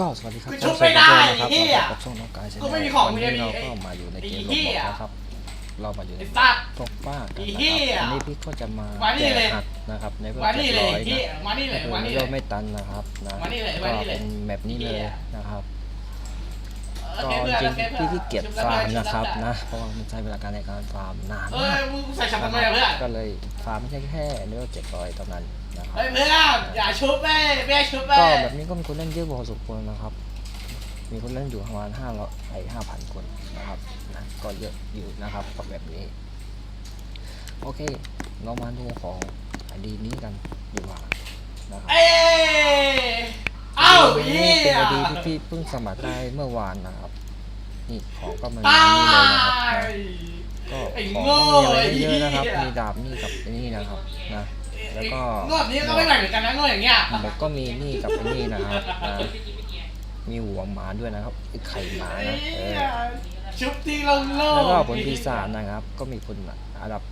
ก็สวัสดีครับกูชุบไม่ได้นะครับไอ้เหี้ยมาพบกับช่องน้องกายกูไม่มีของวันนี้มึงเราจะมีก็มาอยู่ในเกมไอ้โรเหี้บยอทนะครับ เรามาอยู่ในไอ้สัตว์ตกป้ากันไอ้นะเหี้คยรับวันนี้พี่ก็จะมามานี่แจเลกยอัดนะครับในเพื่อมาเจ็นี่ดเลยร้อยที่นะมานี่เลยคือมานี่โยเลยมไม่ตันนะครับนะมานี่เลยก็มานี่เลยเป็นแมปนี้เลยเหี้ยนะครับโอก็เคเพื่อนจริโองเคเพื่อนพี่ขี้เกียจชุแล้วฟาร์มเพื่อนะครับชุบแล้วนะเพราะว่ามันใช้เวลาการในการฟาร์มนานเอ้มากยมึงใส่ช็อปทำไมอะเพื่อนก็เลยฟาร์มไม่ใช่แค่เนื้อเจ็ดร้อยเท่านั้นนะครับ เฮ้ยเพื่อนอย่าชุบแม่แม่ชุบแม่ก็แบบนี้ก็มีคนเล่นเยอะพอสมควรนะครับ มีคนเล่นอยู่ประมาณห้าร้อยไอห้าพันคนนะครับนะก็เยอะอยู่นะครับกับแบบนี้ โอเค เรามาดูของไอดีนี้กันดีกว่านะครับ เอ้ยเอ้านี่เหี้เป็นยไอดีที่พี่เพิ่งสมัครได้เมื่อวานนะครับ นี่ของก็มันตานี่เลยนะครับนะยก็ไอ้ของโง่ก็มีอะไรเยอะนะครับ ไอ้เหี้ย มีดาบนี่กับไอ้นี่นะครับนะ แล้วก็งวดนี้ก็ไม่แบ่งเหมือนกันนะงวดอย่างเงี้ยหมกก็มีนี่กับไอ้นี่นะครับนะมีหัวหมาด้วยนะครับไอ้ไข่หมานะเออชุบที่ลงโลกแล้วก็ผลปีศาจนะครับ ก็มีคนอันดับ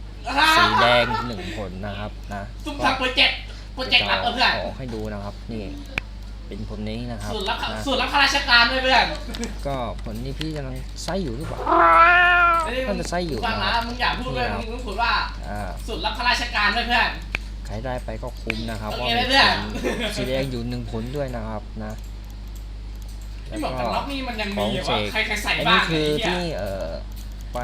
สีแดงหนึ่งผลนะครับนะซุ่มทำโปรเจกต์โปรเจกต์ลับเออเพื่อนออกให้ดูนะครับ นี่เป็นผลนี้นะครับสูตรลับนะสูตรลับข้าราชการด้วยเพื่อนก็ผลนี้พี่กำลังไซอยู่หรือเปล่ามันจะไส้อยู่ฟังนะนะมึงอย่าพูดเลยนี่ครับมึงพูดว่าอ่าสูตรลับข้าราชการด้วยเพื่อนใค รได้ไปก็คุ้มนะครับโอว่าเคมีเพื่อนผลสีแดงอยู่หนึ่งผลด้วยนะครับนะแล้วที่บอกก็กันล็อกนี่มันยังขมีองอยู่เจว่ากใครใครใส่อันบ้านี้งคือไอ้เหี้ยที่เอ่อไป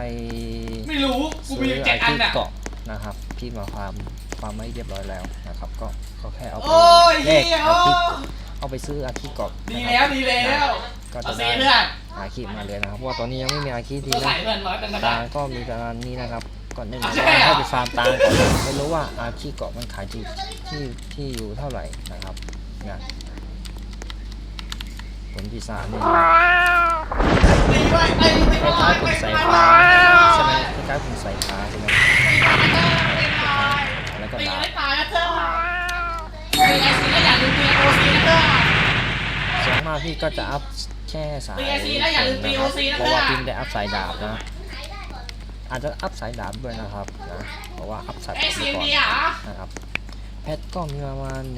ไม่รู้กูมีซื้อเจ็ไอดอันที่อะเกาะนะครับพี่มาฟาร์มฟาร์มไม่เรียบร้อยแล้วนะครับก็ก็แค่เอาไปโอ้ยแลเฮีกยอาโอ้คิเอาไปซื้ออาคิเกาะดีนะครับแล้วดีแล้วก็เอาจะซีได้เพื่อนอาคิมาเลยนะครับเพราะว่าตอนนี้ยังไม่มีอาคิทีก็นะใส่เพื่อนร้อยเป็นกระตาดาษก็มีประมาณนี้นะครับ ก่อนหนึ่งอะว่าใช่เหรอให้ไปฟาร์มตามก่อนไม่รู้ว่าอาคีเกาะมันขายที่ที่ที่อยู่เท่าไหร่นะครับนะผลปีศาจนี่ตีไว้ตีตีคไว้ล้ายๆผตีลไว้สายตีฟ้าไว้ใช่ไหมคล้ายๆผลสายฟ้าใช่ไหมแล้วก็ตีดาบไม่ตายนะเพื่อนตีไอซีแล้วอย่าลืมตีโอซีนะเพื่อนส่วนมากพี่ก็จะอัพแค่สาย PSC นะอย่าลืม POC นะเพราะว่าเพื่พี่อนได้อัพสายดาบนะ อาจจะอัพสายดาบด้วยนะครับนะเพราะว่าอัพสายไอซีก่อนดีอะนะครับแพทก็มีประมาณ1,320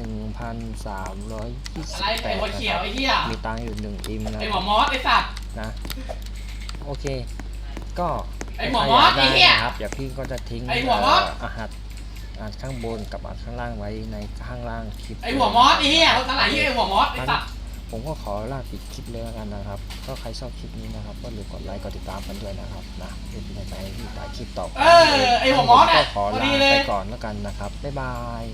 อะไรไอหัวเขียวไอเหี้ยมีตังค์อยู่หนึ่งอิมนะไอหัวมอสไอสัตว์นะโอเค ก็ไอ้หัวมอสใครยากไอ้เหี้ยได้นะครับเดี๋ยวพี่ก็จะทิ้งไอ้หัวมอสเอาหารอาหารข้างบนกับอาหารข้างล่างไว้ในข้างล่างคลิปไอหัวมอสไอเหี้ยเขาตลาดเหี้ยไอหัวมอสไอสัตว์ ผมก็ขอลาปิดคลิปเลยแล้วกันนะครับ ก็ใครชอบคลิปนี้นะครับ ก็อย่าลืมกดไลค์กดติดตามกันด้วยนะครับนะเพื่อเป็นกำลังใจให้พี่ถ่ายคลิปต่อไปเออไอ้หัวมอสก็อะขอพอลาดีเลไปยก่อนแล้วกันนะครับบ๊ายบาย